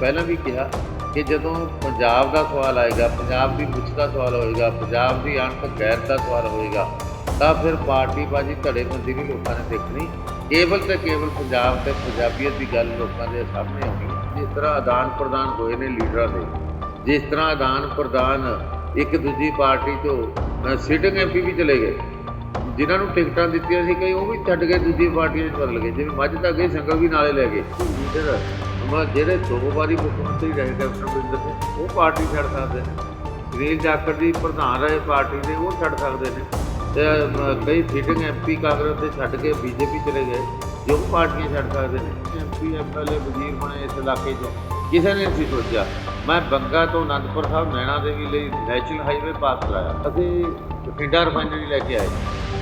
ਪਹਿਲਾਂ ਵੀ ਕਿਹਾ ਕਿ ਜਦੋਂ ਪੰਜਾਬ ਦਾ ਸਵਾਲ ਆਏਗਾ, ਪੰਜਾਬ ਦੀ ਮੁੱਛ ਦਾ ਸਵਾਲ ਹੋਏਗਾ, ਪੰਜਾਬ ਦੀ ਅਣਖ ਗੈਰ ਦਾ ਸਵਾਲ ਹੋਏਗਾ, ਤਾਂ ਫਿਰ ਪਾਰਟੀ ਬਾਜੀ ਧੜੇਬੰਦੀ ਵੀ ਲੋਕਾਂ ਨੇ ਦੇਖਣੀ। ਕੇਵਲ ਤੇ ਕੇਵਲ ਪੰਜਾਬ ਤੇ ਪੰਜਾਬੀਅਤ ਦੀ ਗੱਲ ਲੋਕਾਂ ਦੇ ਸਾਹਮਣੇ ਆਉਣੀ ਜਿਸ ਤਰ੍ਹਾਂ ਆਦਾਨ ਪ੍ਰਦਾਨ ਹੋਏ ਨੇ ਲੀਡਰਾਂ ਦੇ, ਜਿਸ ਤਰ੍ਹਾਂ ਆਦਾਨ ਪ੍ਰਦਾਨ ਇੱਕ ਦੂਜੀ ਪਾਰਟੀ ਤੋਂ ਸਿਟਿੰਗ ਐਮਪੀ ਵੀ ਚਲੇ ਗਏ। ਜਿਨ੍ਹਾਂ ਨੂੰ ਟਿਕਟਾਂ ਦਿੱਤੀਆਂ ਸੀ ਕਈ, ਉਹ ਵੀ ਛੱਡ ਕੇ ਦੂਜੀ ਪਾਰਟੀਆਂ 'ਚ ਬਦਲ ਗਏ। ਜਿਵੇਂ ਮੱਝ ਦਾ ਗਈ ਸੰਗਲ ਵੀ ਨਾਲੇ ਲੈ ਗਏ। ਲੀਡਰ ਅਮਰ ਜਿਹੜੇ ਦੋ ਵਾਰੀ ਮੁੱਖ ਮੰਤਰੀ ਰਹੇ ਕੈਪਟਨ ਅਮਰਿੰਦਰ ਸਿੰਘ, ਉਹ ਪਾਰਟੀ ਛੱਡ ਸਕਦੇ ਨੇ। ਸੁਨੀਲ ਜਾਖੜ ਦੀ ਪ੍ਰਧਾਨ ਰਹੇ ਪਾਰਟੀ ਦੇ, ਉਹ ਛੱਡ ਸਕਦੇ ਨੇ। ਤੇ ਕਈ ਸੀਟਿੰਗ ਐਮਪੀ ਕਾਂਗਰਸ ਦੇ ਛੱਡ ਕੇ ਬੀਜੇਪੀ ਚਲੇ ਗਏ, ਜੋ ਪਾਰਟੀਆਂ ਛੱਡ ਸਕਦੇ ਨੇ। ਐਮਪੀ ਐਮਐਲਏ ਵਜ਼ੀਰ ਬਣੇ ਇਸ ਇਲਾਕੇ 'ਚੋਂ। ਕਿਸੇ ਨੇ ਨਹੀਂ ਸੋਚਿਆ। ਮੈਂ ਬੰਗਾ ਤੋਂ ਅਨੰਦਪੁਰ ਸਾਹਿਬ, ਨੈਣਾ ਦੇਵੀ ਲਈ ਨੈਸ਼ਨਲ ਹਾਈਵੇ ਪਾਸ ਕਰਾਇਆ। ਅਸੀਂ ਬਠਿੰਡਾ ਰਿਫਾਈਨਰੀ ਲੈ ਕੇ ਆਏ।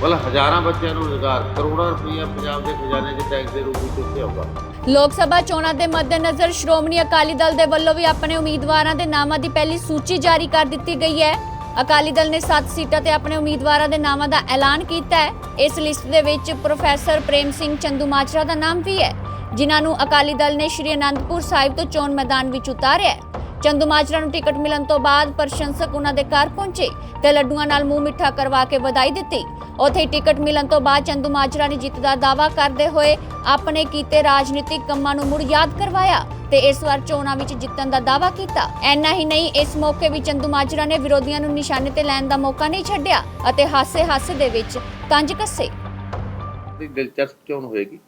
ਮਤਲਬ ਹਜ਼ਾਰਾਂ ਬੱਚਿਆਂ ਨੂੰ ਰੁਜ਼ਗਾਰ, ਕਰੋੜਾਂ ਰੁਪਈਆ ਪੰਜਾਬ ਦੇ ਖਜ਼ਾਨੇ 'ਚ ਟੈਕਸ ਦੇ ਰੂਪ ਵਿੱਚ ਉੱਤੇ ਆਊਗਾ। ਲੋਕ ਸਭਾ ਚੋਣਾਂ ਦੇ ਮੱਦੇਨਜ਼ਰ ਸ਼੍ਰੋਮਣੀ ਅਕਾਲੀ ਦਲ ਦੇ ਵੱਲੋਂ ਵੀ ਆਪਣੇ ਉਮੀਦਵਾਰਾਂ ਦੇ ਨਾਮਾਂ ਦੀ ਪਹਿਲੀ ਸੂਚੀ ਜਾਰੀ ਕਰ ਦਿੱਤੀ ਗਈ ਹੈ। ਅਕਾਲੀ ਦਲ ਨੇ 7 ਸੀਟਾਂ ਤੇ ਆਪਣੇ ਉਮੀਦਵਾਰਾਂ ਦੇ ਨਾਮਾਂ ਦਾ ਐਲਾਨ ਕੀਤਾ ਹੈ। ਇਸ ਲਿਸਟ ਦੇ ਵਿੱਚ ਪ੍ਰੋਫੈਸਰ ਪ੍ਰੇਮ ਸਿੰਘ ਚੰਦੂਮਾਜਰਾ ਦਾ ਨਾਮ ਵੀ ਹੈ, ਜਿਨ੍ਹਾਂ ਨੂੰ ਅਕਾਲੀ ਦਲ ਨੇ ਸ਼੍ਰੀ ਅਨੰਦਪੁਰ ਸਾਹਿਬ ਤੋਂ ਚੋਣ ਮੈਦਾਨ ਵਿੱਚ ਉਤਾਰਿਆ ਹੈ। ਚੰਦੂਮਾਜਰਾ ਨੂੰ ਟਿਕਟ ਮਿਲਣ ਤੋਂ ਬਾਅਦ ਪ੍ਰਸ਼ੰਸਕ ਉਹਨਾਂ ਦੇ ਘਰ ਪਹੁੰਚੇ ਤੇ ਲੱਡੂਆਂ ਨਾਲ ਮੂੰਹ ਮਿੱਠਾ ਕਰਵਾ ਕੇ ਵਧਾਈ ਦਿੱਤੀ। ਉੱਥੇ ਟਿਕਟ ਮਿਲਣ ਤੋਂ ਬਾਅਦ ਚੰਦੂਮਾਜਰਾ ਨੇ ਜਿੱਤ ਦਾ ਦਾਅਵਾ ਕਰਦੇ ਹੋਏ ਆਪਣੇ ਕੀਤੇ ਰਾਜਨੀਤਿਕ ਕੰਮਾਂ ਨੂੰ ਮੁੜ ਯਾਦ ਕਰਵਾਇਆ ਤੇ ਇਸ ਵਾਰ ਚੋਣਾਂ ਵਿੱਚ ਜਿੱਤਣ ਦਾ ਦਾਅਵਾ ਕੀਤਾ। ਐਨਾ ਹੀ ਨਹੀਂ, ਇਸ ਮੌਕੇ ਵੀ ਚੰਦੂਮਾਜਰਾ ਨੇ ਵਿਰੋਧੀਆਂ ਨੂੰ ਨਿਸ਼ਾਨੇ ਤੇ ਲੈਣ ਦਾ ਮੌਕਾ ਨਹੀਂ ਛੱਡਿਆ ਅਤੇ ਹਾਸੇ-ਹਾਸੇ ਦੇ ਵਿੱਚ ਤੰਜ ਕੱਸੇ। ਦੀ ਦਿਲਚਸਪ ਚੋਣ ਹੋਏਗੀ।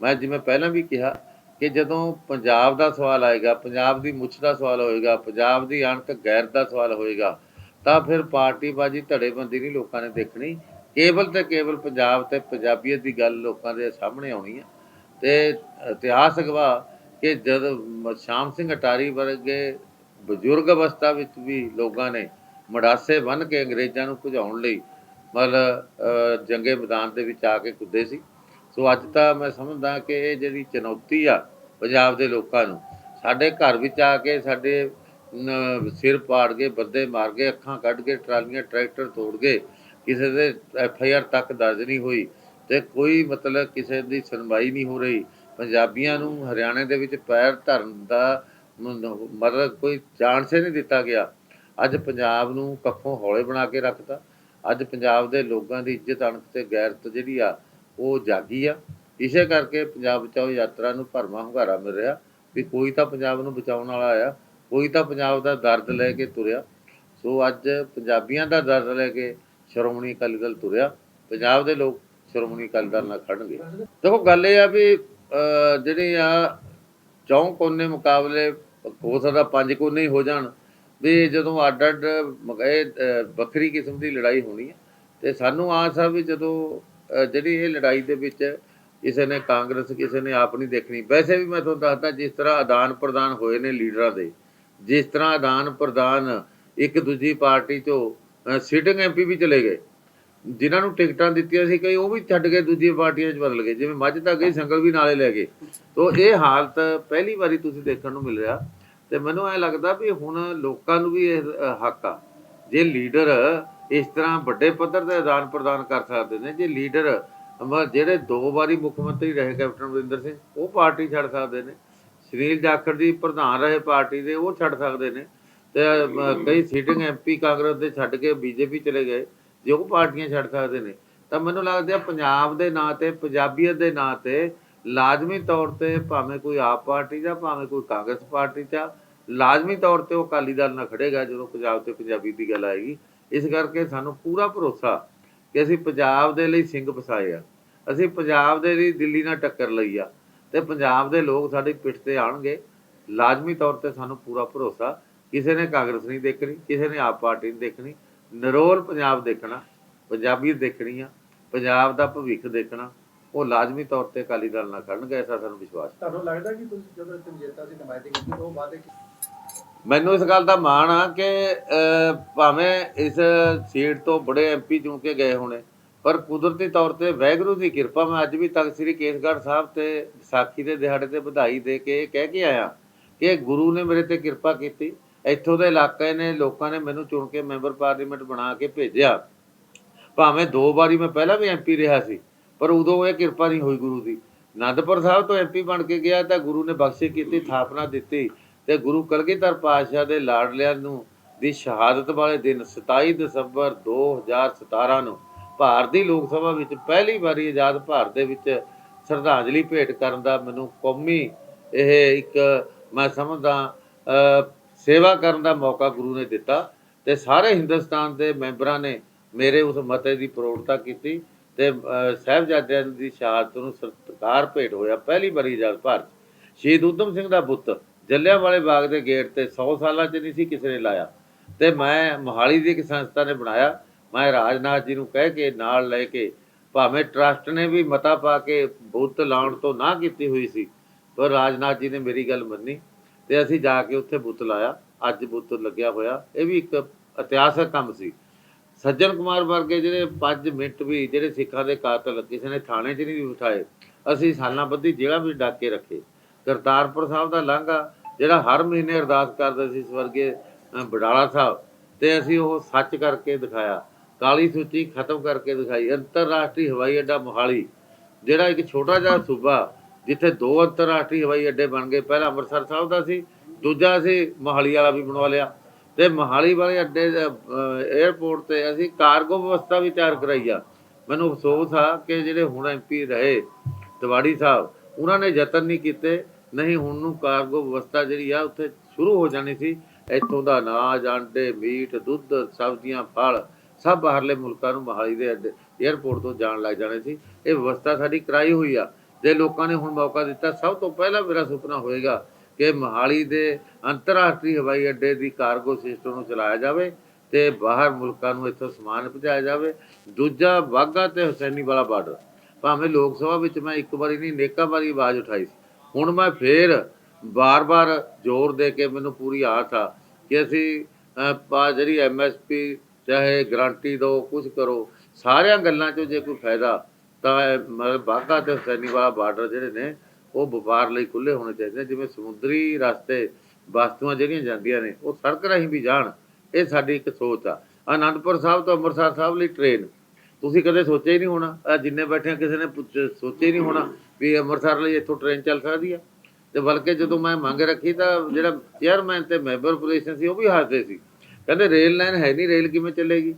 ਮੈਂ ਜਿਵੇਂ ਪਹਿਲਾਂ ਵੀ ਕਿਹਾ ਕਿ ਜਦੋਂ ਪੰਜਾਬ ਦਾ ਸਵਾਲ ਆਏਗਾ, ਪੰਜਾਬ ਦੀ ਮੁੱਛ ਦਾ ਸਵਾਲ ਹੋਏਗਾ, ਪੰਜਾਬ ਦੀ ਅਣਖ ਗੈਰ ਦਾ ਸਵਾਲ ਹੋਏਗਾ, ਤਾਂ ਫਿਰ ਪਾਰਟੀ ਬਾਜੀ ਧੜੇਬੰਦੀ ਨਹੀਂ ਲੋਕਾਂ ਨੇ ਦੇਖਣੀ। ਕੇਵਲ ਤੇ ਕੇਵਲ ਪੰਜਾਬ ਤੇ ਪੰਜਾਬੀਅਤ ਦੀ ਗੱਲ ਲੋਕਾਂ ਦੇ ਸਾਹਮਣੇ ਆਉਣੀ ਹੈ ਤੇ ਇਤਿਹਾਸ ਗਵਾਹ ਕਿ ਜਦ ਸ਼ਾਮ ਸਿੰਘ ਅਟਾਰੀ ਵਰਗੇ ਬਜ਼ੁਰਗ ਅਵਸਥਾ ਵਿੱਚ ਵੀ ਲੋਕਾਂ ਨੇ ਮੜਾਸੇ ਬੰਨ੍ਹ ਕੇ ਅੰਗਰੇਜ਼ਾਂ ਨੂੰ ਭਜਾਉਣ ਲਈ ਮਤਲਬ ਜੰਗੇ ਮੈਦਾਨ ਦੇ ਵਿੱਚ ਆ ਕੇ ਕੁੱਦੇ ਸੀ। ਸੋ ਅੱਜ ਤਾਂ ਮੈਂ ਸਮਝਦਾ ਕਿ ਇਹ ਜਿਹੜੀ ਚੁਣੌਤੀ ਆ ਪੰਜਾਬ ਦੇ ਲੋਕਾਂ ਨੂੰ, ਸਾਡੇ ਘਰ ਵਿੱਚ ਆ ਕੇ ਸਾਡੇ ਸਿਰ ਪਾੜ ਕੇ, ਬੰਦੇ ਮਾਰ ਕੇ, ਅੱਖਾਂ ਕੱਢ ਕੇ, ਟਰਾਲੀਆਂ, ਟਰੈਕਟਰ ਤੋੜ ਗਏ ਕਿਸੇ ਦੇ ਐਫ ਆਈ ਆਰ ਤੱਕ ਦਰਜ ਨਹੀਂ ਹੋਈ ਤੇ ਕੋਈ ਮਤਲਬ ਕਿਸੇ ਦੀ ਸੁਣਵਾਈ ਨਹੀਂ ਹੋ ਰਹੀ। ਪੰਜਾਬੀਆਂ ਨੂੰ ਹਰਿਆਣੇ ਦੇ ਵਿੱਚ ਪੈਰ ਧਰਨ ਦਾ ਮਤਲਬ ਕੋਈ ਚਾਂਸ ਹੀ ਨਹੀਂ ਦਿੱਤਾ ਗਿਆ। ਅੱਜ ਪੰਜਾਬ ਨੂੰ ਕੱਖੋਂ ਹੌਲੇ ਬਣਾ ਕੇ ਰੱਖਤਾ। ਅੱਜ ਪੰਜਾਬ ਦੇ ਲੋਕਾਂ ਦੀ ਇੱਜ਼ਤ, ਅਣਖ ਤੇ ਗੈਰਤ ਜਿਹੜੀ ਆ ਉਹ ਜਾਗੀ ਆ। ਇਸੇ ਕਰਕੇ ਪੰਜਾਬ ਬਚਾਓ ਯਾਤਰਾ ਨੂੰ ਭਰਵਾਂ ਹੁੰਗਾਰਾ ਮਿਲ ਰਿਹਾ ਵੀ ਕੋਈ ਤਾਂ ਪੰਜਾਬ ਨੂੰ ਬਚਾਉਣ ਵਾਲਾ ਆ ਕੋਈ ਤਾਂ ਪੰਜਾਬ ਦਾ ਦਰਦ ਲੈ ਕੇ ਤੁਰਿਆ। ਸੋ ਅੱਜ ਪੰਜਾਬੀਆਂ ਦਾ ਦਰਦ ਲੈ ਕੇ ਸ਼੍ਰੋਮਣੀ ਅਕਾਲੀ ਦਲ ਤੁਰਿਆ। ਪੰਜਾਬ ਦੇ ਲੋਕ ਸ਼੍ਰੋਮਣੀ ਅਕਾਲੀ ਦਲ ਨਾਲ ਖੜਨਗੇ। ਦੇਖੋ ਗੱਲ ਇਹ ਆ ਵੀ ਅਹ, ਜਿਹੜੇ ਆ ਚੌਂ ਕੋਨੇ ਮੁਕਾਬਲੇ ਹੋ ਸਕਦਾ ਪੰਜ ਕੋਨੇ ਹੀ ਹੋ ਜਾਣ ਵੀ ਜਦੋਂ ਅੱਡ ਅੱਡ ਮ- ਇਹ ਵੱਖਰੀ ਕਿਸਮ ਦੀ ਲੜਾਈ ਹੋਣੀ ਹੈ ਤੇ ਸਾਨੂੰ ਆਸ ਆ ਵੀ ਜਦੋਂ ਜਿਹੜੀ ਇਹ ਲੜਾਈ ਦੇ ਵਿੱਚ ਕਿਸੇ ਨੇ ਕਾਂਗਰਸ, ਕਿਸੇ ਨੇ ਆਪ ਨਹੀਂ ਦੇਖਣੀ। ਵੈਸੇ ਵੀ ਮੈਂ ਤੁਹਾਨੂੰ ਦੱਸਦਾ, ਜਿਸ ਤਰ੍ਹਾਂ ਆਦਾਨ ਪ੍ਰਦਾਨ ਹੋਏ ਨੇ ਲੀਡਰਾਂ ਦੇ, ਜਿਸ ਤਰ੍ਹਾਂ ਆਦਾਨ ਪ੍ਰਦਾਨ ਇੱਕ ਦੂਜੀ ਪਾਰਟੀ ਤੋਂ ਸਿਟਿੰਗ ਐਮਪੀ ਵੀ ਚਲੇ ਗਏ। ਜਿਨ੍ਹਾਂ ਨੂੰ ਟਿਕਟਾਂ ਦਿੱਤੀਆਂ ਸੀ ਕਈ, ਉਹ ਵੀ ਛੱਡ ਕੇ ਦੂਜੀ ਪਾਰਟੀਆਂ 'ਚ ਬਦਲ ਗਏ। ਜਿਵੇਂ ਮੱਝ ਤਾਂ ਗਈ, ਸੰਗਲ ਵੀ ਨਾਲੇ ਲੈ ਗਏ। ਤੋਂ ਇਹ ਹਾਲਤ ਪਹਿਲੀ ਵਾਰੀ ਤੁਸੀਂ ਦੇਖਣ ਨੂੰ ਮਿਲ ਰਿਹਾ। ਤੇ ਮੈਨੂੰ ਐ ਲੱਗਦਾ ਵੀ ਹੁਣ ਲੋਕਾਂ ਨੂੰ ਵੀ ਇਹ ਹੱਕ ਆ। ਜੇ ਲੀਡਰ ਇਸ ਤਰ੍ਹਾਂ ਵੱਡੇ ਪੱਧਰ ਤੇ ਆਦਾਨ ਪ੍ਰਦਾਨ ਕਰ ਸਕਦੇ ਨੇ ਜੇ ਲੀਡਰ ਜਿਹੜੇ ਦੋ ਵਾਰੀ ਮੁੱਖ ਮੰਤਰੀ ਰਹੇ, ਕੈਪਟਨ ਅਮਰਿੰਦਰ ਸਿੰਘ, ਉਹ ਪਾਰਟੀ ਛੱਡ ਸਕਦੇ ਨੇ। ਸੁਨੀਲ ਜਾਖੜ ਜੀ ਪ੍ਰਧਾਨ ਰਹੇ ਪਾਰਟੀ ਦੇ, ਉਹ ਛੱਡ ਸਕਦੇ ਨੇ। ਤੇ ਕਈ ਸੀਟਿੰਗ ਐਮਪੀ ਕਾਂਗਰਸ ਦੇ ਛੱਡ ਕੇ ਬੀਜੇਪੀ ਚਲੇ ਗਏ, ਜੇ ਉਹ ਪਾਰਟੀਆਂ ਛੱਡ ਸਕਦੇ ਨੇ। ਤਾਂ ਮੈਨੂੰ ਲੱਗਦਾ ਪੰਜਾਬ ਦੇ ਨਾਂ ਤੇ, ਪੰਜਾਬੀਅਤ ਦੇ ਨਾਂ ਤੇ ਲਾਜ਼ਮੀ ਤੌਰ ਤੇ ਭਾਵੇਂ ਕੋਈ ਆਪ ਪਾਰਟੀ ਦਾ, ਭਾਵੇਂ ਕੋਈ ਕਾਂਗਰਸ ਪਾਰਟੀ ਦਾ, ਲਾਜ਼ਮੀ ਤੌਰ ਤੇ ਉਹ ਅਕਾਲੀ ਦਲ ਨਾਲ ਖੜੇਗਾ ਜਦੋਂ ਪੰਜਾਬ ਤੇ ਪੰਜਾਬੀ ਦੀ ਗੱਲ ਆਏਗੀ। ਇਸ ਕਰਕੇ ਸਾਨੂੰ ਪੂਰਾ ਭਰੋਸਾ ਕਿ ਅਸੀਂ ਪੰਜਾਬ ਦੇ ਲਈ ਸਿੰਘ ਫਸਾਏ ਆ। ਅਸੀਂ ਪੰਜਾਬ ਦੇ ਲਈ ਦਿੱਲੀ ਨਾਲ ਟੱਕਰ ਲਈ ਆ ਤੇ ਪੰਜਾਬ ਦੇ ਲੋਕ ਸਾਡੀ ਪਿੱਠ ਤੇ ਆਣਗੇ ਲਾਜ਼ਮੀ ਤੌਰ ਤੇ ਸਾਨੂੰ ਪੂਰਾ ਭਰੋਸਾ। ਕਿਸੇ ਨੇ ਕਾਂਗਰਸ ਨਹੀਂ ਦੇਖਣੀ, ਕਿਸੇ ਨੇ ਆਪ ਪਾਰਟੀ ਨਹੀਂ ਦੇਖਣੀ। ਨਰੋਲ ਪੰਜਾਬ ਦੇਖਣਾ, ਪੰਜਾਬੀ ਦੇਖਣੀ ਆ, ਪੰਜਾਬ ਦਾ ਭਵਿੱਖ ਦੇਖਣਾ, ਉਹ ਲਾਜ਼ਮੀ ਤੌਰ ਤੇ ਅਕਾਲੀ ਦਲ ਨਾਲ ਖੜਨਗੇ, ਐਸਾ ਸਾਨੂੰ ਵਿਸ਼ਵਾਸ ਤੁਹਾਨੂੰ ਲੱਗਦਾ ਕਿ ਤੁਸੀਂ ਜਦੋਂ ਇੱਥੇ ਸੀ ਨੁਮਾਇੰਦਗੀ ਕੀਤੀ, ਉਹ ਵਾਅਦੇ ਮੈਨੂੰ ਇਸ ਗੱਲ ਦਾ ਮਾਣ ਆ ਕਿ ਭਾਵੇਂ ਇਸ ਸੀਟ ਤੋਂ ਬੜੇ ਐਮਪੀ ਚੁਣ ਕੇ ਗਏ ਹੋਣੇ, ਪਰ ਕੁਦਰਤੀ ਤੌਰ ਤੇ ਵੈਗਰੂ ਦੀ ਕਿਰਪਾ ਮੈਂ ਅੱਜ ਵੀ ਤਖਤ ਸ੍ਰੀ ਕੇਸਗੜ੍ਹ ਸਾਹਿਬ ਤੇ ਵਿਸਾਖੀ ਦੇ ਦਿਹਾੜੇ ਤੇ ਵਧਾਈ ਦੇ ਕੇ ਇਹ ਕਹਿ ਕੇ ਆਇਆ ਕਿ ਗੁਰੂ ਨੇ ਮੇਰੇ ਤੇ ਕਿਰਪਾ ਕੀਤੀ। ਇੱਥੋਂ ਦੇ ਇਲਾਕੇ ਨੇ, ਲੋਕਾਂ ਨੇ ਮੈਨੂੰ ਚੁਣ ਕੇ ਮੈਂਬਰ ਪਾਰਲੀਮੈਂਟ ਬਣਾ ਕੇ ਭੇਜਿਆ। ਭਾਵੇਂ ਦੋ ਵਾਰੀ ਮੈਂ ਪਹਿਲਾਂ ਵੀ ਐਮਪੀ ਰਿਹਾ ਸੀ, ਪਰ ਉਦੋਂ ਇਹ ਕਿਰਪਾ ਨਹੀਂ ਹੋਈ ਗੁਰੂ ਦੀ। ਅਨੰਦਪੁਰ ਸਾਹਿਬ ਤੋਂ ਐਮਪੀ ਬਣ ਕੇ ਗਿਆ ਤਾਂ ਗੁਰੂ ਨੇ ਬਖਸ਼ਿਸ਼ ਕੀਤੀ, ਥਾਪਨਾ ਦਿੱਤੀ। ਤੇ ਗੁਰੂ ਕਲਗੀਧਰ ਪਾਤਸ਼ਾਹ ਦੇ ਲਾਡਲਿਆਂ ਨੂੰ ਦੀ ਸ਼ਹਾਦਤ ਵਾਲੇ ਦਿਨ 27 ਦਸੰਬਰ 2017 ਨੂੰ ਭਾਰਤ ਦੀ ਲੋਕ ਸਭਾ ਵਿੱਚ ਪਹਿਲੀ ਵਾਰੀ ਆਜ਼ਾਦ ਭਾਰਤ ਦੇ ਵਿੱਚ ਸ਼ਰਧਾਂਜਲੀ ਭੇਟ ਕਰਨ ਦਾ ਮੈਨੂੰ ਕੌਮੀ ਇਹ ਇੱਕ ਮੈਂ ਸਮਝਦਾ ਸੇਵਾ ਕਰਨ ਦਾ ਮੌਕਾ ਗੁਰੂ ਨੇ ਦਿੱਤਾ ਤੇ ਸਾਰੇ ਹਿੰਦੁਸਤਾਨ ਦੇ ਮੈਂਬਰਾਂ ਨੇ ਮੇਰੇ ਉਸ ਮਤੇ ਦੀ ਪ੍ਰੋੜਤਾ ਕੀਤੀ ਤੇ ਅ, ਸਾਹਿਬਜ਼ਾਦਿਆਂ ਦੀ ਸ਼ਹਾਦਤ ਨੂੰ ਸਤਿਕਾਰ ਭੇਟ ਹੋਇਆ ਪਹਿਲੀ ਵਾਰੀ ਆਜ਼ਾਦ ਭਾਰਤ ਸ਼ਹੀਦ ਊਧਮ ਸਿੰਘ ਦਾ ਬੁੱਤ ਜਲਿਆਂਵਾਲੇ ਬਾਗ ਦੇ ਗੇਟ ਤੇ 100 ਸਾਲਾਂ 'ਚ ਨਹੀਂ ਸੀ ਕਿਸੇ ਨੇ ਲਾਇਆ। ਤੇ ਮੈਂ ਮੋਹਾਲੀ ਦੀ ਇੱਕ ਸੰਸਥਾ ਨੇ ਬਣਾਇਆ। ਮੈਂ ਰਾਜਨਾਥ ਜੀ ਨੂੰ ਕਹਿ ਕੇ ਨਾਲ ਲੈ ਕੇ ਭਾਵੇਂ ਟਰਸਟ ਨੇ ਵੀ ਮਤਾ ਪਾ ਕੇ ਬੁੱਤ ਲਾਉਣ ਤੋਂ ਨਾ ਕੀਤੀ ਹੋਈ ਸੀ, ਪਰ ਰਾਜਨਾਥ ਜੀ ਨੇ ਮੇਰੀ ਗੱਲ ਮੰਨੀ ਤੇ ਅਸੀਂ ਜਾ ਕੇ ਉੱਥੇ ਬੁੱਤ ਲਾਇਆ। ਅੱਜ ਬੁੱਤ ਲੱਗਿਆ ਹੋਇਆ। ਇਹ ਵੀ ਇੱਕ ਇਤਿਹਾਸਕ ਕੰਮ ਸੀ। ਸੱਜਣ ਕੁਮਾਰ ਵਰਗੇ ਜਿਹੜੇ 5 ਮਿੰਟ ਵੀ ਜਿਹੜੇ ਸਿੱਖਾਂ ਦੇ ਕਾਤਲ ਕਿਸੇ ਨੇ ਥਾਣੇ 'ਚ ਨਹੀਂ ਵੀ ਬਿਠਾਏ, ਅਸੀਂ ਸਾਲਾਂ ਬੱਧੀ ਜੇਲ੍ਹਾਂ ਵਿੱਚ ਡੱਕ ਕੇ ਰੱਖੇ। ਕਰਤਾਰਪੁਰ ਸਾਹਿਬ ਦਾ ਲਾਂਘਾ ਜਿਹੜਾ ਹਰ ਮਹੀਨੇ ਅਰਦਾਸ ਕਰਦਾ ਸੀ ਸਵਰਗੇ ਅ, ਬਡਾਲਾ ਸਾਹਿਬ ਤੇ ਅਸੀਂ ਉਹ ਸੱਚ ਕਰਕੇ ਦਿਖਾਇਆ ਕਾਲੀ ਸੂਚੀ ਖਤਮ ਕਰਕੇ ਦਿਖਾਈ ਅੰਤਰਰਾਸ਼ਟਰੀ ਹਵਾਈ ਅੱਡਾ ਮੋਹਾਲੀ ਜਿਹੜਾ ਇੱਕ ਛੋਟਾ ਜਿਹਾ ਸੂਬਾ ਜਿੱਥੇ ਦੋ ਅੰਤਰਰਾਸ਼ਟਰੀ ਹਵਾਈ ਅੱਡੇ ਬਣ ਗਏ ਪਹਿਲਾ ਅੰਮ੍ਰਿਤਸਰ ਸਾਹਿਬ ਦਾ ਸੀ ਦੂਜਾ ਅਸੀਂ ਮੋਹਾਲੀ ਵਾਲਾ ਵੀ ਬਣਵਾ ਲਿਆ ਤੇ ਮੋਹਾਲੀ ਵਾਲੇ ਅੱਡੇ 에ਅਰਪੋਰਟ ਤੇ ਅਸੀਂ ਕਾਰਗੋ ਵਿਵਸਥਾ ਵੀ ਤਿਆਰ ਕਰਾਈ ਆ। ਮੈਨੂੰ ਅਫਸੋਸ ਆ ਕਿ ਜਿਹੜੇ ਹੁਣ ਐਮਪੀ ਰਹੇ ਤਿਵਾੜੀ ਸਾਹਿਬ ਉਹਨਾਂ ਨੇ ਯਤਨ ਨਹੀਂ ਕੀਤੇ ਨਹੀਂ, ਹੁਣ ਨੂੰ ਕਾਰਗੋ ਵਿਵਸਥਾ ਜਿਹੜੀ ਆ, ਉੱਥੇ ਸ਼ੁਰੂ ਹੋ ਜਾਣੀ ਸੀ। ਇੱਥੋਂ ਦਾ ਅਨਾਜ, ਆਂਡੇ, ਮੀਟ, ਦੁੱਧ, ਸਬਜ਼ੀਆਂ, ਫਲ, ਸਭ ਬਾਹਰਲੇ ਮੁਲਕਾਂ ਨੂੰ ਮੋਹਾਲੀ ਦੇ ਅੱਡੇ 에ਅਰਪੋਰਟ ਤੋਂ ਜਾਣ ਲੱਗ ਜਾਣੇ ਸੀ। ਇਹ ਵਿਵਸਥਾ ਸਾਡੀ ਕਰਾਈ ਹੋਈ ਆ। ਜੇ ਲੋਕਾਂ ਨੇ ਹੁਣ ਮੌਕਾ ਦਿੱਤਾ, ਸਭ ਤੋਂ ਪਹਿਲਾਂ ਮੇਰਾ ਸੁਪਨਾ ਹੋਏਗਾ ਕਿ ਮੋਹਾਲੀ ਦੇ ਅੰਤਰਰਾਸ਼ਟਰੀ ਹਵਾਈ ਅੱਡੇ ਦੀ ਕਾਰਗੋ ਸਿਸਟਮ ਨੂੰ ਚਲਾਇਆ ਜਾਵੇ ਤੇ ਬਾਹਰ ਮੁਲਕਾਂ ਨੂੰ ਇੱਥੋਂ ਸਮਾਨ ਪਹੁੰਚਾਇਆ ਜਾਵੇ। ਦੂਜਾ ਵਾਹਗਾ ਤੇ ਹੁਸੈਨੀ ਵਾਲਾ ਬਾਰਡਰ। ਭਾਵੇਂ ਲੋਕ ਸਭਾ ਵਿੱਚ ਮੈਂ ਇੱਕ ਵਾਰੀ ਨਹੀਂ, ਨੇਕਾਂ ਵਾਰੀ ਆਵਾਜ਼ ਉਠਾਈ ਸੀ। ਹੁਣ ਮੈਂ ਫੇਰ ਬਾਰ-ਬਾਰ ਜ਼ੋਰ ਦੇ ਕੇ ਮੈਨੂੰ ਪੂਰੀ ਆਸ ਆ ਕਿ ਅਸੀਂ ਅਹ, ਪਾ ਜਿਹੜੀ ਐਮਐਸਪੀ ਚਾਹੇ ਗਰੰਟੀ ਦਿਓ ਕੁਝ ਕਰੋ ਸਾਰਿਆਂ ਗੱਲਾਂ 'ਚੋਂ ਜੇ ਕੋਈ ਫਾਇਦਾ ਤਾਂ ਇਹ ਮਤਲਬ ਬਾਘਾ ਤੇ ਹੁਸੈਨੀ ਬਾਰਡਰ ਜਿਹੜੇ ਨੇ ਉਹ ਵਪਾਰ ਲਈ ਖੁੱਲੇ ਹੋਣੇ ਚਾਹੀਦੇ ਨੇ। ਜਿਵੇਂ ਸਮੁੰਦਰੀ ਰਸਤੇ ਵਸਤੂਆਂ ਜਿਹੜੀਆਂ ਜਾਂਦੀਆਂ ਨੇ ਉਹ ਸੜਕ ਰਾਹੀਂ ਵੀ ਜਾਣ ਇਹ ਸਾਡੀ ਇੱਕ ਸੋਚ ਆ ਆਨੰਦਪੁਰ ਸਾਹਿਬ ਤੋਂ ਅੰਮ੍ਰਿਤਸਰ ਸਾਹਿਬ ਲਈ ਟ੍ਰੇਨ ਤੁਸੀਂ ਕਦੇ ਸੋਚਿਆ ਹੀ ਨਹੀਂ ਹੋਣਾ, ਆਹ ਜਿੰਨੇ ਬੈਠੇ ਆ, ਕਿਸੇ ਨੇ ਪੁੱਛ- ਸੋਚਿਆ ਹੀ ਨਹੀਂ ਹੋਣਾ ਵੀ ਅੰਮ੍ਰਿਤਸਰ ਲਈ ਇੱਥੋਂ ਟ੍ਰੇਨ ਚੱਲ ਸਕਦੀ ਆ। ਤੇ ਬਲਕਿ ਜਦੋਂ ਮੈਂ ਮੰਗ ਰੱਖੀ ਤਾਂ ਜਿਹੜਾ ਚੇਅਰਮੈਨ ਤੇ ਮੈਂਬਰ ਪੋਜੀਸ਼ਨ ਸੀ, ਉਹ ਵੀ ਹੱਸਦੇ ਸੀ। ਕਹਿੰਦੇ ਰੇਲ ਲਾਈਨ ਹੈ ਨਹੀਂ ਰੇਲ ਕਿਵੇਂ ਚੱਲੇਗੀ?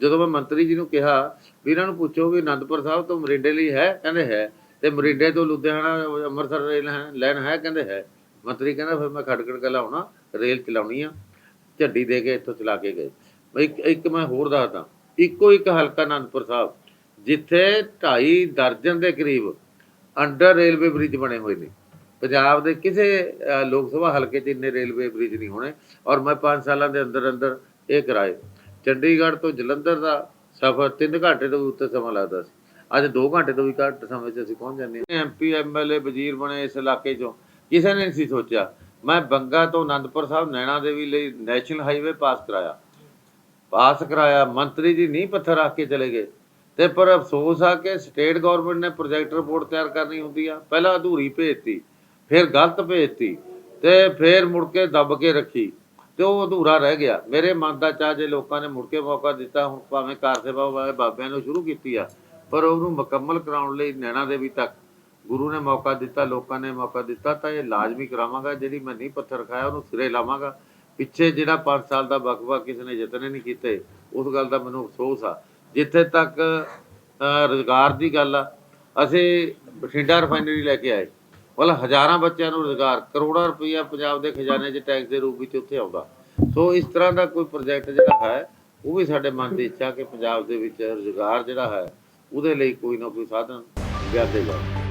ਜਦੋਂ ਮੈਂ ਮੰਤਰੀ ਜੀ ਨੂੰ ਕਿਹਾ ਵੀ ਇਹਨਾਂ ਨੂੰ ਪੁੱਛੋ ਵੀ ਅਨੰਦਪੁਰ ਸਾਹਿਬ ਤੋਂ ਮਰਿੰਡੇ ਲਈ ਹੈ? ਕਹਿੰਦੇ ਹੈ। ਤੇ ਮਰਿੰਡੇ ਤੋਂ ਲੁਧਿਆਣਾ, ਅੰਮ੍ਰਿਤਸਰ ਰੇਲ ਹੈ ਲਾਈਨ ਹੈ, ਕਹਿੰਦੇ ਹੈ। ਮੰਤਰੀ ਕਹਿੰਦਾ ਫਿਰ ਮੈਂ ਖੜਕੜ ਕਲਾ ਆਉਣਾ ਰੇਲ ਚਲਾਉਣੀ ਆ। ਝੱਡੀ ਦੇ ਕੇ ਇੱਥੋਂ ਚਲਾ ਕੇ ਗਏ। ਇੱਕ ਇੱਕ ਮੈਂ ਹੋਰ ਦੱਸਦਾ। ਇੱਕੋ ਇੱਕ ਹਲਕਾ ਅਨੰਦਪੁਰ ਸਾਹਿਬ, ਜਿੱਥੇ 2.5 ਦਰਜਨ ਦੇ ਕਰੀਬ ਅੰਡਰ ਰੇਲਵੇ ਬ੍ਰਿਜ ਬਣੇ ਹੋਏ ਨੇ। ਪੰਜਾਬ ਦੇ ਕਿਸੇ ਲੋਕ ਸਭਾ ਹਲਕੇ 'ਚ ਇੰਨੇ ਰੇਲਵੇ ਬ੍ਰਿਜ ਨਹੀਂ ਹੋਣੇ ਔਰ ਮੈਂ 5 ਸਾਲਾਂ ਦੇ ਅੰਦਰ ਅੰਦਰ ਇਹ ਕਰਾਏ। ਚੰਡੀਗੜ੍ਹ ਤੋਂ ਜਲੰਧਰ ਦਾ ਸਫ਼ਰ 3 ਘੰਟੇ ਤੋਂ ਵੀ ਉੱਤੇ ਸਮਾਂ ਲੱਗਦਾ ਸੀ। ਅੱਜ 2 ਘੰਟੇ ਤੋਂ ਵੀ ਘੱਟ ਸਮੇਂ 'ਚ ਅਸੀਂ ਪਹੁੰਚ ਜਾਂਦੇ ਹਾਂ। ਐਮਪੀ ਐਮਐਲਏ ਵਜ਼ੀਰ ਬਣੇ ਇਸ ਇਲਾਕੇ 'ਚੋਂ। ਕਿਸੇ ਨੇ ਨਹੀਂ ਸੀ ਸੋਚਿਆ। ਮੈਂ ਬੰਗਾ ਤੋਂ ਆਨੰਦਪੁਰ ਸਾਹਿਬ ਨੈਣਾ ਦੇਵੀ ਲਈ ਨੈਸ਼ਨਲ ਹਾਈਵੇ ਪਾਸ ਕਰਾਇਆ। ਪਾਸ ਕਰਾਇਆ, ਮੰਤਰੀ ਜੀ ਨਹੀਂ ਪੱਥਰ ਰੱਖ ਕੇ ਚਲੇ ਗਏ। ਤੇ ਪਰ ਅਫਸੋਸ ਆ ਕਿ ਸਟੇਟ ਗਵਰਨਮੈਂਟ ਨੇ ਪ੍ਰੋਜੈਕਟ ਰਿਪੋਰਟ ਤਿਆਰ ਕਰਨੀ ਹੁੰਦੀ ਆ। ਪਹਿਲਾਂ ਅਧੂਰੀ ਭੇਜਤੀ, ਫਿਰ ਗਲਤ ਭੇਜਤੀ, ਤੇ ਫਿਰ ਮੁੜ ਕੇ ਦੱਬ ਕੇ ਰੱਖੀ। ਤੇ ਉਹ ਅਧੂਰਾ ਰਹਿ ਗਿਆ। ਮੇਰੇ ਮਨ ਦਾ ਚਾਹ ਜੇ ਲੋਕਾਂ ਨੇ ਮੁੜ ਕੇ ਮੌਕਾ ਦਿੱਤਾ, ਹੁਣ ਭਾਵੇਂ ਕਾਰ ਸੇਵਾ ਵਾਲੇ ਬਾਬਿਆਂ ਨੂੰ ਸ਼ੁਰੂ ਕੀਤੀ ਆ, ਪਰ ਉਹਨੂੰ ਮੁਕੰਮਲ ਕਰਾਉਣ ਲਈ ਨੈਣਾ ਦੇਵੀ ਤੱਕ ਗੁਰੂ ਨੇ ਮੌਕਾ ਦਿੱਤਾ, ਲੋਕਾਂ ਨੇ ਮੌਕਾ ਦਿੱਤਾ, ਤਾਂ ਇਹ ਲਾਜ਼ਮੀ ਕਰਾਵਾਂਗਾ, ਜਿਹੜੀ ਮੈਂ ਨਹੀਂ ਪੱਥਰ ਖਾਇਆ, ਉਹਨੂੰ ਸਿਰੇ ਲਾਵਾਂਗਾ। ਪਿੱਛੇ ਜਿਹੜਾ 5 ਸਾਲ ਦਾ ਵਕਫਾ ਕਿਸੇ ਨੇ ਯਤਨ ਨਹੀਂ ਕੀਤੇ ਉਸ ਗੱਲ ਦਾ ਮੈਨੂੰ ਅਫਸੋਸ ਆ। ਜਿੱਥੇ ਤੱਕ ਅ, ਰੁਜ਼ਗਾਰ ਦੀ ਗੱਲ ਆ ਅਸੀਂ ਬਠਿੰਡਾ ਰਿਫਾਈਨਰੀ ਲੈ ਕੇ ਆਏ। ਮਤਲਬ ਹਜ਼ਾਰਾਂ ਬੱਚਿਆਂ ਨੂੰ ਰੁਜ਼ਗਾਰ ਕਰੋੜਾਂ ਰੁਪਈਆ ਪੰਜਾਬ ਦੇ ਖਜ਼ਾਨੇ 'ਚ ਟੈਕਸ ਦੇ ਰੂਪ ਵਿੱਚ ਉੱਥੇ ਆਉਂਦਾ। ਸੋ ਇਸ ਤਰ੍ਹਾਂ ਦਾ ਕੋਈ ਪ੍ਰੋਜੈਕਟ ਜਿਹੜਾ ਹੈ ਉਹ ਵੀ ਸਾਡੇ ਮਨ ਦੀ ਇੱਛਾ ਕਿ ਪੰਜਾਬ ਦੇ ਵਿੱਚ ਰੁਜ਼ਗਾਰ ਜਿਹੜਾ ਹੈ ਉਹਦੇ ਲਈ ਕੋਈ ਨਾ ਕੋਈ ਸਾਧਨ ਵਿਆਦੇ ਜਾਵੇ।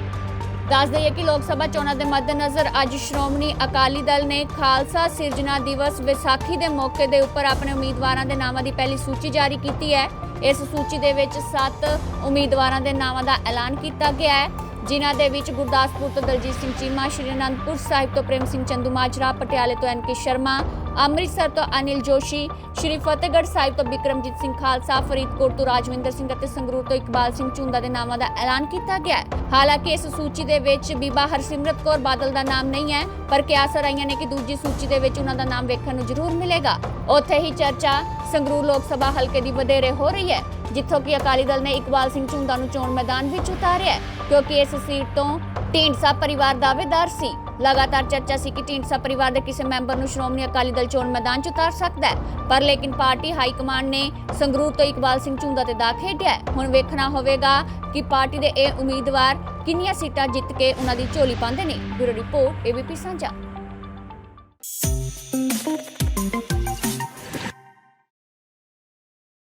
ਦੱਸ ਦਈਏ ਕਿ ਲੋਕ ਸਭਾ ਚੋਣਾਂ ਦੇ ਮੱਦੇਨਜ਼ਰ ਅੱਜ ਸ਼੍ਰੋਮਣੀ ਅਕਾਲੀ ਦਲ ਨੇ ਖਾਲਸਾ ਸਿਰਜਣਾ ਦਿਵਸ ਵਿਸਾਖੀ ਦੇ ਮੌਕੇ ਦੇ ਉੱਪਰ ਆਪਣੇ ਉਮੀਦਵਾਰਾਂ ਦੇ ਨਾਵਾਂ ਦੀ ਪਹਿਲੀ ਸੂਚੀ ਜਾਰੀ ਕੀਤੀ ਹੈ। ਇਸ ਸੂਚੀ ਦੇ ਵਿੱਚ 7 ਉਮੀਦਵਾਰਾਂ ਦੇ ਨਾਵਾਂ ਦਾ ਐਲਾਨ ਕੀਤਾ ਗਿਆ ਹੈ। ਜਿਨ੍ਹਾਂ ਦੇ ਵਿੱਚ ਗੁਰਦਾਸਪੁਰ ਤੋਂ ਦਲਜੀਤ ਸਿੰਘ ਚੀਮਾ, ਸ਼੍ਰੀ ਅਨੰਦਪੁਰ ਸਾਹਿਬ ਤੋਂ ਪ੍ਰੇਮ ਸਿੰਘ ਚੰਦੂ ਮਾਜਰਾ, ਪਟਿਆਲੇ ਤੋਂ ਐਨ ਸ਼ਰਮਾ, ਅੰਮ੍ਰਿਤਸਰ ਤੋਂ ਅਨਿਲ ਜੋਸ਼ੀ, ਸ਼੍ਰੀ ਫਤਿਹਗੜ੍ਹ ਸਾਹਿਬ ਤੋਂ ਬਿਕਰਮਜੀਤ ਸਿੰਘ ਖਾਲਸਾ, ਫਰੀਦਕੋਟ ਤੋਂ ਰਾਜਵਿੰਦਰ ਸਿੰਘ ਅਤੇ ਸੰਗਰੂਰ ਤੋਂ ਇਕਬਾਲ ਸਿੰਘ ਝੁੰਦਾ ਦੇ ਨਾਮਾਂ ਦਾ ਐਲਾਨ ਕੀਤਾ ਗਿਆ ਹੈ। ਹਾਲਾਂਕਿ ਇਸ ਸੂਚੀ ਦੇ ਵਿੱਚ ਬੀਬਾ ਹਰਸਿਮਰਤ ਕੌਰ ਬਾਦਲ ਦਾ ਨਾਮ ਨਹੀਂ ਹੈ, ਪਰ ਕਿਆਸ ਰਹੀਆਂ ਨੇ ਕਿ ਦੂਜੀ ਸੂਚੀ ਦੇ ਵਿੱਚ ਉਹਨਾਂ ਦਾ ਨਾਮ ਵੇਖਣ ਨੂੰ ਜ਼ਰੂਰ ਮਿਲੇਗਾ। ਉੱਥੇ ਹੀ ਚਰਚਾ ਸੰਗਰੂਰ ਲੋਕ ਸਭਾ ਹਲਕੇ ਦੀ ਵਧੇਰੇ ਹੋ ਰਹੀ ਹੈ, ਜਿੱਥੋਂ ਕਿ ਅਕਾਲੀ ਦਲ ਨੇ ਇਕਬਾਲ ਸਿੰਘ ਝੁੰਦਾ ਨੂੰ ਚੋਣ ਮੈਦਾਨ ਵਿੱਚ ਉਤਾਰਿਆ ਹੈ। ਕਿਉਂਕਿ ਇਸ ਸੀਟ ਤੋਂ ਢੀਂਡਸਾ ਪਰਿਵਾਰ ਦਾਅਵੇਦਾਰ ਸੀ। ਲਗਾਤਾਰ ਚਰਚਾ ਸੀ ਕਿ ਢੀਂਡਸਾ ਪਰਿਵਾਰ ਦੇ ਕਿਸੇ ਮੈਂਬਰ ਨੂੰ ਸ਼੍ਰੋਮਣੀ ਅਕਾਲੀ ਦਲ ਚੋਣ ਮੈਦਾਨ 'ਚ ਉਤਾਰ ਸਕਦਾ ਹੈ। ਪਰ ਲੇਕਿਨ ਪਾਰਟੀ ਹਾਈ ਕਮਾਂਡ ਨੇ ਸੰਗਰੂਰ ਤੋਂ ਇਕਬਾਲ ਸਿੰਘ ਝੁੰਦਾ ਤੇ ਦਾ ਖੇਡਿਆ ਹੁਣ ਵੇਖਣਾ ਹੋਵੇਗਾ ਕਿ ਪਾਰਟੀ ਦੇ ਇਹ ਉਮੀਦਵਾਰ ਕਿੰਨੀਆਂ ਸੀਟਾਂ ਜਿੱਤ ਕੇ ਉਹਨਾਂ ਦੀ ਝੋਲੀ ਪਾਉਂਦੇ ਨੇ। ਬਿਊਰੋ ਰਿਪੋਰਟ, ਏਬੀਪੀ ਸਾਂਝਾ।